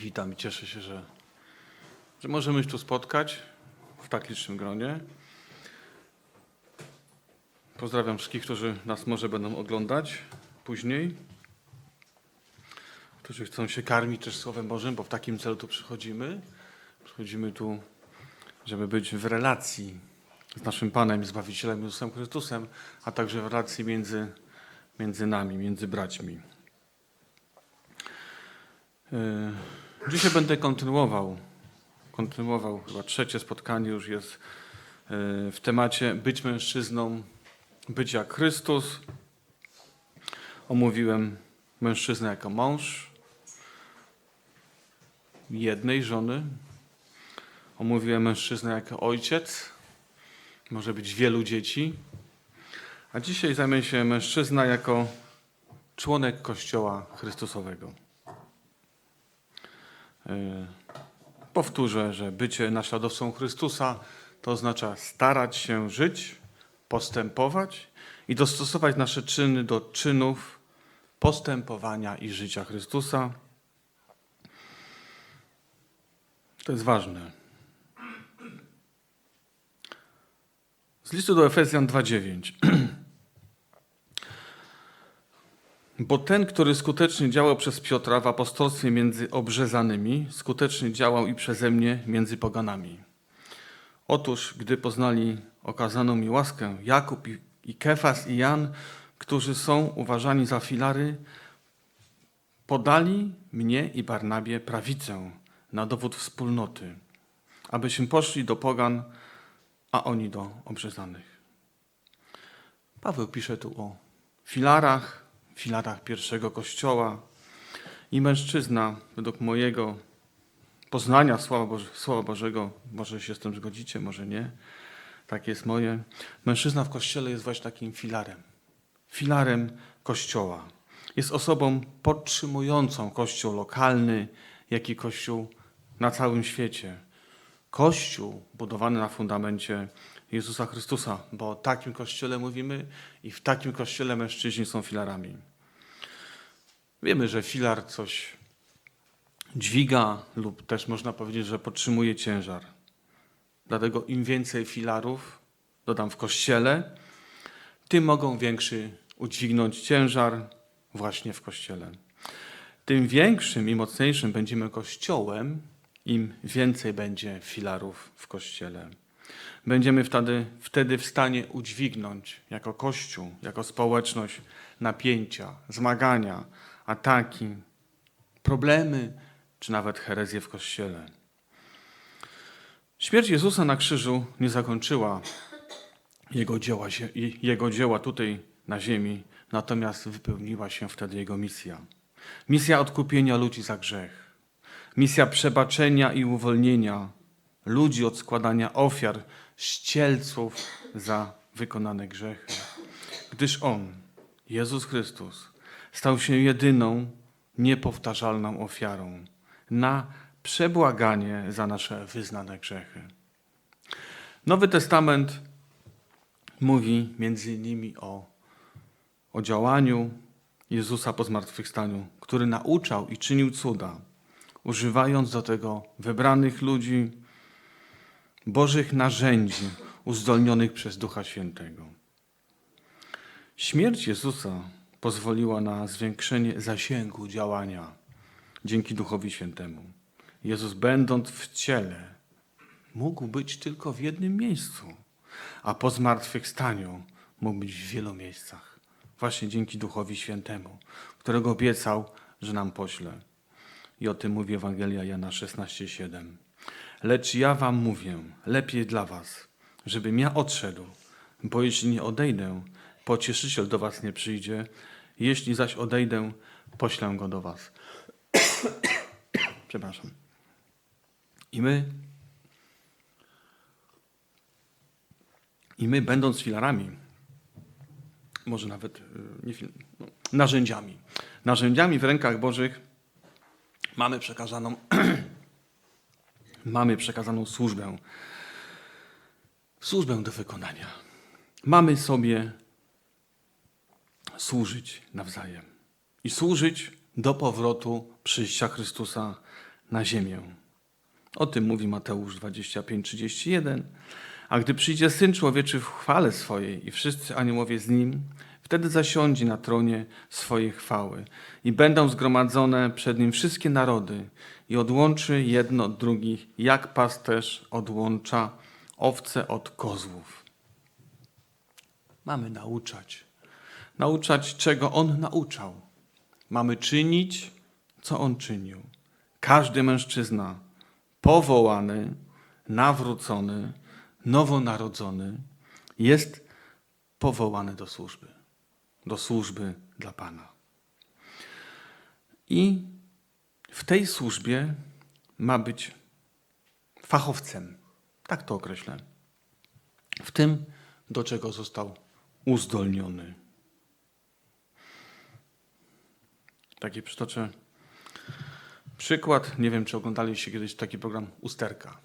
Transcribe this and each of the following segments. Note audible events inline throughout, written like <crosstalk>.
Witam i cieszę się, że, że możemy się tu spotkać w tak licznym gronie. Pozdrawiam wszystkich, którzy nas może będą oglądać później, którzy chcą się karmić też Słowem Bożym, bo w takim celu tu przychodzimy. Przychodzimy tu, żeby być w relacji z naszym Panem Zbawicielem Jezusem Chrystusem, a także w relacji między, między nami, między braćmi. Yy, Dzisiaj będę kontynuował, kontynuował, chyba trzecie spotkanie już jest yy, w temacie być mężczyzną, być jak Chrystus. Omówiłem mężczyznę jako mąż jednej żony. Omówiłem mężczyznę jako ojciec, może być wielu dzieci. A dzisiaj zajmę się mężczyzna jako członek Kościoła Chrystusowego. Yy, Powtórzę, że bycie naśladowcą Chrystusa to oznacza starać się żyć, postępować i dostosować nasze czyny do czynów postępowania i życia Chrystusa. To jest ważne. Z listu do Efezjan 2:9. Bo ten, który skutecznie działał przez Piotra w apostolstwie między obrzezanymi, skutecznie działał i przeze mnie między poganami. Otóż, gdy poznali okazaną mi łaskę Jakub i, Kefas i Jan, którzy są uważani za filary, podali mnie i Barnabie prawicę na dowód wspólnoty, abyśmy poszli do pogan, a oni do obrzezanych. Paweł pisze tu o filarach, filarach pierwszego kościoła i mężczyzna, według mojego poznania Słowa, Boże, Słowa Bożego, może się z tym zgodzicie, może nie, tak jest moje, mężczyzna w kościele jest właśnie takim filarem, filarem kościoła. Jest osobą podtrzymującą kościół lokalny, jak i kościół na całym świecie. Kościół budowany na fundamencie Jezusa Chrystusa, bo o takim kościele mówimy i w takim kościele mężczyźni są filarami. Wiemy, że filar coś dźwiga lub też można powiedzieć, że podtrzymuje ciężar. Dlatego im więcej filarów dodam w kościele, tym mogą większy udźwignąć ciężar właśnie w kościele. Tym większym i mocniejszym będziemy kościołem, im więcej będzie filarów w kościele. Będziemy wtedy, wtedy w stanie udźwignąć jako Kościół, jako społeczność napięcia, zmagania, ataki, problemy czy nawet herezję w Kościele. Śmierć Jezusa na krzyżu nie zakończyła jego dzieła, jego dzieła tutaj na ziemi, natomiast wypełniła się wtedy jego misja. Misja odkupienia ludzi za grzech. Misja przebaczenia i uwolnienia ludzi od składania ofiar, ścielców za wykonane grzechy. Gdyż On, Jezus Chrystus, stał się jedyną, niepowtarzalną ofiarą na przebłaganie za nasze wyznane grzechy. Nowy Testament mówi między innymi o, o działaniu Jezusa po zmartwychwstaniu, który nauczał i czynił cuda, używając do tego wybranych ludzi, Bożych narzędzi uzdolnionych przez Ducha Świętego. Śmierć Jezusa pozwoliła na zwiększenie zasięgu działania dzięki Duchowi Świętemu. Jezus, będąc w ciele, mógł być tylko w jednym miejscu, a po zmartwychwstaniu mógł być w wielu miejscach. Właśnie dzięki Duchowi Świętemu, którego obiecał, że nam pośle. I o tym mówi Ewangelia Jana 16,7. Lecz ja wam mówię, lepiej dla was, żebym ja odszedł, bo jeśli nie odejdę, pocieszyciel do was nie przyjdzie, jeśli zaś odejdę, poślę go do was. Przepraszam. I my, i my będąc filarami, może nawet y, nie no, narzędziami, narzędziami w rękach Bożych, mamy przekazaną <clears throat> mamy przekazaną służbę. Służbę do wykonania. Mamy sobie służyć nawzajem i służyć do powrotu przyjścia Chrystusa na ziemię. O tym mówi Mateusz 25:31. A gdy przyjdzie Syn Człowieczy w chwale swojej i wszyscy aniołowie z Nim, wtedy zasiądzie na tronie swojej chwały i będą zgromadzone przed Nim wszystkie narody i odłączy jedno od drugich, jak pasterz odłącza owce od kozłów. Mamy nauczać. Nauczać, czego On nauczał. Mamy czynić, co On czynił. Każdy mężczyzna powołany, nawrócony, nowonarodzony jest powołany do służby. Do służby dla Pana. I w tej służbie ma być fachowcem. Tak to określę. W tym, do czego został uzdolniony. Taki przytoczę przykład. Nie wiem, czy oglądaliście kiedyś taki program Usterka.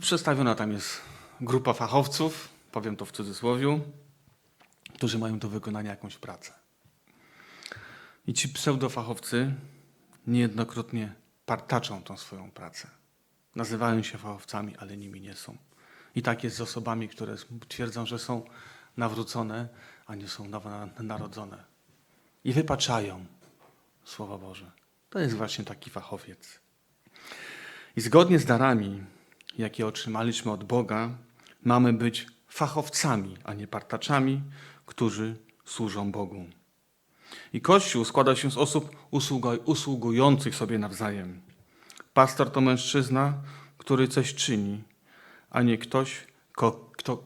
Przedstawiona tam jest grupa fachowców, powiem to w cudzysłowie, którzy mają do wykonania jakąś pracę. I ci pseudofachowcy niejednokrotnie partaczą tą swoją pracę. Nazywają się fachowcami, ale nimi nie są. I tak jest z osobami, które twierdzą, że są nawrócone, a nie są narodzone. I wypaczają Słowa Boże. To jest właśnie taki fachowiec. I zgodnie z darami, jakie otrzymaliśmy od Boga, mamy być fachowcami, a nie partaczami, którzy służą Bogu. I Kościół składa się z osób usługujących sobie nawzajem. Pastor to mężczyzna, który coś czyni, a nie ktoś, ko, kto,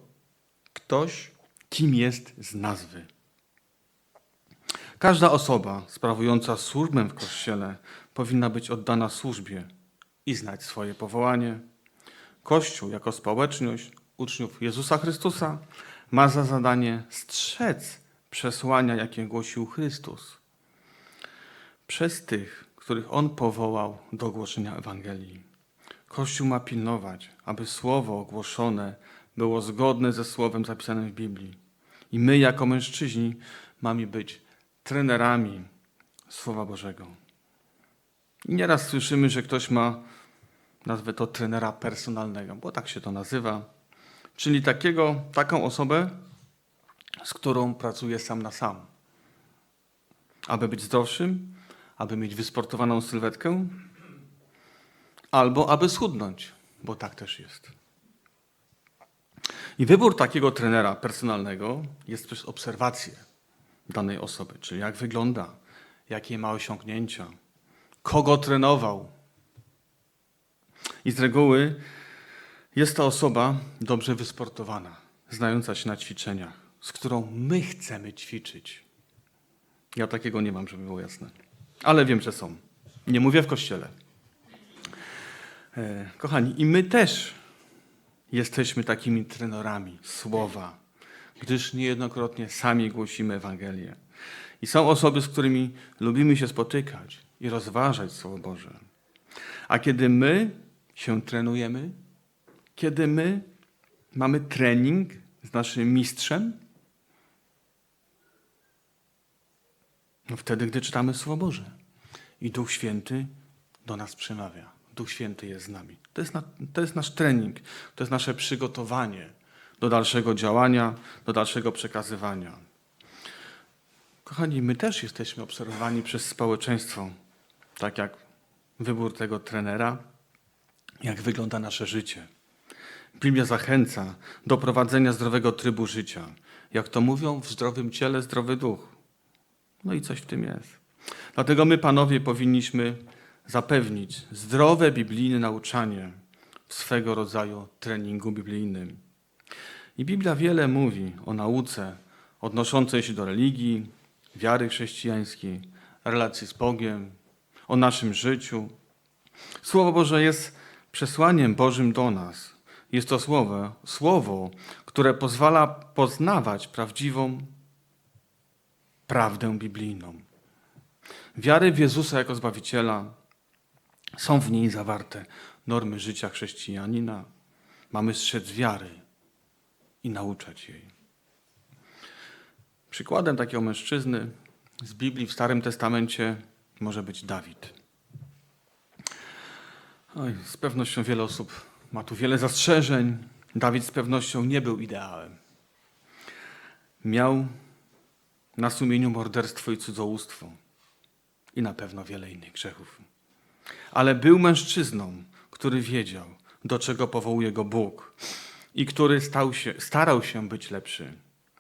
ktoś, kim jest z nazwy. Każda osoba sprawująca służbę w Kościele powinna być oddana służbie i znać swoje powołanie. Kościół jako społeczność uczniów Jezusa Chrystusa ma za zadanie strzec przesłania, jakie głosił Chrystus przez tych, których On powołał do głoszenia Ewangelii. Kościół ma pilnować, aby słowo ogłoszone było zgodne ze słowem zapisanym w Biblii. I my, jako mężczyźni, mamy być trenerami Słowa Bożego. I nieraz słyszymy, że ktoś ma, nazwę to trenera personalnego, bo tak się to nazywa, czyli takiego, taką osobę, z którą pracuje sam na sam. Aby być zdrowszym, aby mieć wysportowaną sylwetkę, albo aby schudnąć, bo tak też jest. I wybór takiego trenera personalnego jest przez obserwację danej osoby, czyli jak wygląda, jakie ma osiągnięcia, kogo trenował. I z reguły jest to osoba dobrze wysportowana, znająca się na ćwiczeniach, z którą my chcemy ćwiczyć. Ja takiego nie mam, żeby było jasne. Ale wiem, że są. Nie mówię w kościele. E, kochani, i my też jesteśmy takimi trenerami słowa, gdyż niejednokrotnie sami głosimy Ewangelię. I są osoby, z którymi lubimy się spotykać i rozważać Słowo Boże. A kiedy my się trenujemy, kiedy my mamy trening z naszym mistrzem, no wtedy, gdy czytamy Słowo Boże i Duch Święty do nas przemawia. Duch Święty jest z nami. To jest, na, to jest nasz trening, to jest nasze przygotowanie do dalszego działania, do dalszego przekazywania. Kochani, my też jesteśmy obserwowani przez społeczeństwo, tak jak wybór tego trenera, jak wygląda nasze życie. Biblia zachęca do prowadzenia zdrowego trybu życia. Jak to mówią, w zdrowym ciele zdrowy duch. No i coś w tym jest. Dlatego my, panowie, powinniśmy zapewnić zdrowe biblijne nauczanie w swego rodzaju treningu biblijnym. I Biblia wiele mówi o nauce odnoszącej się do religii, wiary chrześcijańskiej, relacji z Bogiem, o naszym życiu. Słowo Boże jest przesłaniem Bożym do nas. Jest to słowo, słowo, które pozwala poznawać prawdziwą prawdę biblijną. Wiary w Jezusa jako Zbawiciela są w niej zawarte normy życia chrześcijanina. Mamy strzec wiary i nauczać jej. Przykładem takiego mężczyzny z Biblii w Starym Testamencie może być Dawid. Oj, z pewnością wiele osób ma tu wiele zastrzeżeń. Dawid z pewnością nie był ideałem. Miał na sumieniu morderstwo i cudzołóstwo i na pewno wiele innych grzechów. Ale był mężczyzną, który wiedział, do czego powołuje go Bóg i który stał się, starał się być lepszy.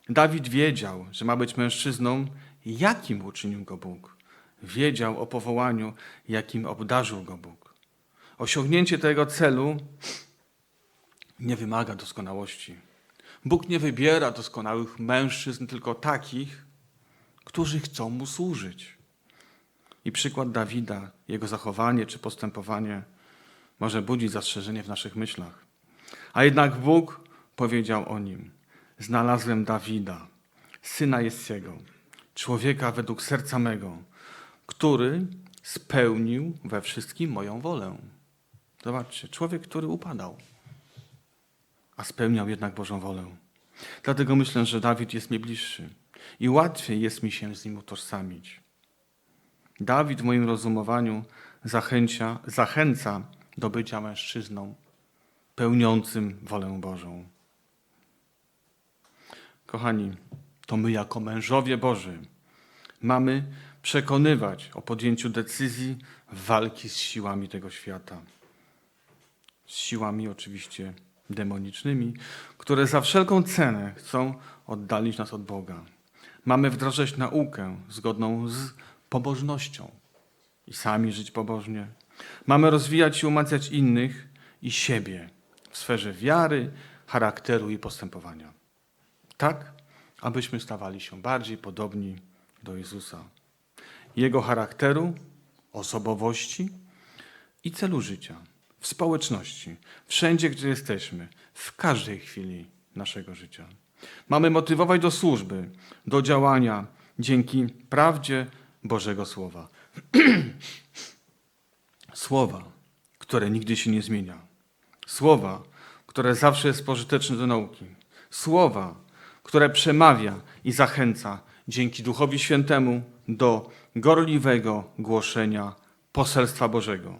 Dawid wiedział, że ma być mężczyzną, jakim uczynił go Bóg. Wiedział o powołaniu, jakim obdarzył go Bóg. Osiągnięcie tego celu nie wymaga doskonałości. Bóg nie wybiera doskonałych mężczyzn, tylko takich, którzy chcą mu służyć. I przykład Dawida, jego zachowanie czy postępowanie może budzić zastrzeżenie w naszych myślach. A jednak Bóg powiedział o nim: Znalazłem Dawida, syna Jessiego, człowieka według serca mego, który spełnił we wszystkim moją wolę. Zobaczcie, człowiek, który upadał, a spełniał jednak Bożą wolę. Dlatego myślę, że Dawid jest mi bliższy i łatwiej jest mi się z nim utożsamić. Dawid w moim rozumowaniu zachęcia, zachęca do bycia mężczyzną pełniącym wolę Bożą. Kochani, to my jako mężowie Boży mamy przekonywać o podjęciu decyzji walki z siłami tego świata. Z siłami oczywiście demonicznymi, które za wszelką cenę chcą oddalić nas od Boga. Mamy wdrażać naukę zgodną z pobożnością i sami żyć pobożnie. Mamy rozwijać i umacniać innych i siebie w sferze wiary, charakteru i postępowania. Tak, abyśmy stawali się bardziej podobni do Jezusa. Jego charakteru, osobowości i celu życia. W społeczności, wszędzie, gdzie jesteśmy, w każdej chwili naszego życia. Mamy motywować do służby, do działania dzięki prawdzie Bożego Słowa. <clears throat> Słowa, które nigdy się nie zmienia. Słowa, które zawsze jest pożyteczne do nauki. Słowa, które przemawia i zachęca dzięki Duchowi Świętemu do gorliwego głoszenia poselstwa Bożego.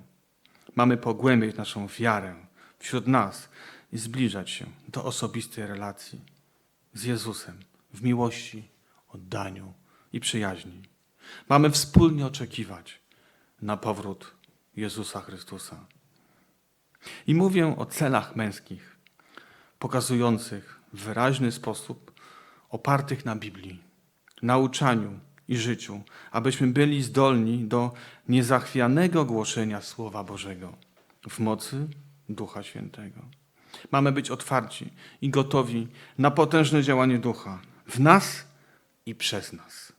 Mamy pogłębiać naszą wiarę wśród nas i zbliżać się do osobistej relacji z Jezusem w miłości, oddaniu i przyjaźni. Mamy wspólnie oczekiwać na powrót Jezusa Chrystusa. I mówię o celach męskich, pokazujących w wyraźny sposób, opartych na Biblii, nauczaniu i życiu, abyśmy byli zdolni do niezachwianego głoszenia Słowa Bożego w mocy Ducha Świętego. Mamy być otwarci i gotowi na potężne działanie Ducha w nas i przez nas.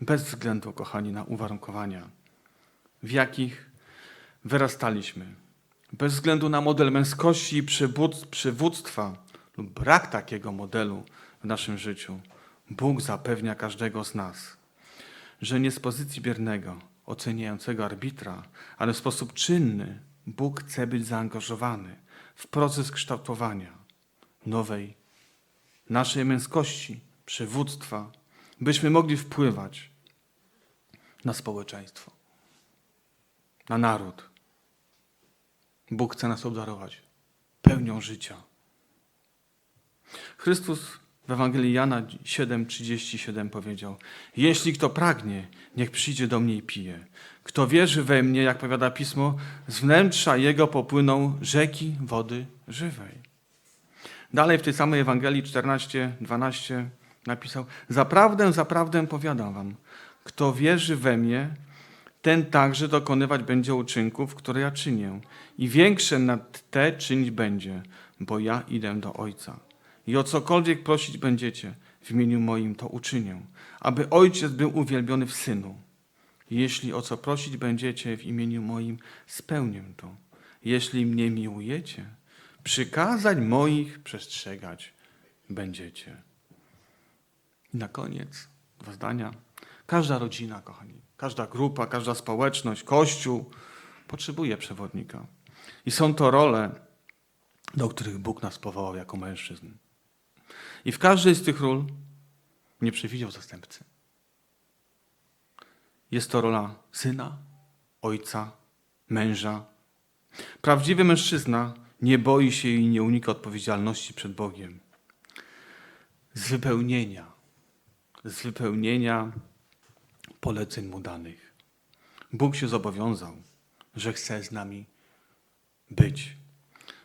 Bez względu, kochani, na uwarunkowania, w jakich wyrastaliśmy, bez względu na model męskości i przywód- przywództwa lub brak takiego modelu w naszym życiu, Bóg zapewnia każdego z nas, że nie z pozycji biernego, oceniającego arbitra, ale w sposób czynny Bóg chce być zaangażowany w proces kształtowania nowej naszej męskości, przywództwa, byśmy mogli wpływać na społeczeństwo, na naród. Bóg chce nas obdarować pełnią życia. Chrystus w Ewangelii Jana 7:37 powiedział: Jeśli kto pragnie, niech przyjdzie do mnie i pije. Kto wierzy we mnie, jak powiada pismo, z wnętrza jego popłyną rzeki wody żywej. Dalej w tej samej Ewangelii 14:12 napisał: Zaprawdę, zaprawdę powiadam wam, kto wierzy we mnie, ten także dokonywać będzie uczynków, które ja czynię. I większe nad te czynić będzie, bo ja idę do Ojca. I o cokolwiek prosić będziecie w imieniu moim, to uczynię, aby Ojciec był uwielbiony w Synu. Jeśli o co prosić będziecie w imieniu moim, spełnię to. Jeśli mnie miłujecie, przykazań moich przestrzegać będziecie. I na koniec dwa zdania. Każda rodzina, kochani, każda grupa, każda społeczność, kościół potrzebuje przewodnika. I są to role, do których Bóg nas powołał jako mężczyzn. I w każdej z tych ról nie przewidział zastępcy. Jest to rola syna, ojca, męża, Prawdziwy mężczyzna nie boi się i nie unika odpowiedzialności przed Bogiem. Z wypełnienia, z wypełnienia poleceń mu danych. Bóg się zobowiązał, że chce z nami być,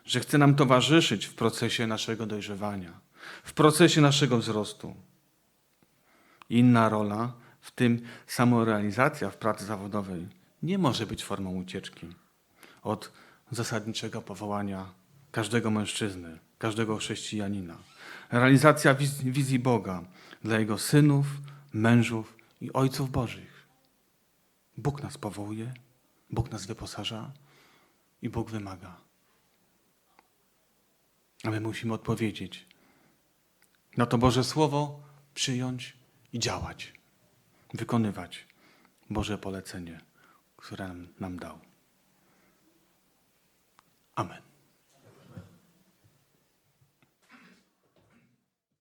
że chce nam towarzyszyć w procesie naszego dojrzewania, w procesie naszego wzrostu. Inna rola, w tym samorealizacja w pracy zawodowej, nie może być formą ucieczki od zasadniczego powołania każdego mężczyzny, każdego chrześcijanina. Realizacja wiz- wizji Boga dla Jego synów, mężów i ojców Bożych. Bóg nas powołuje, Bóg nas wyposaża i Bóg wymaga. A my musimy odpowiedzieć na to Boże Słowo, przyjąć i działać, wykonywać Boże polecenie, które nam, nam dał. Amen.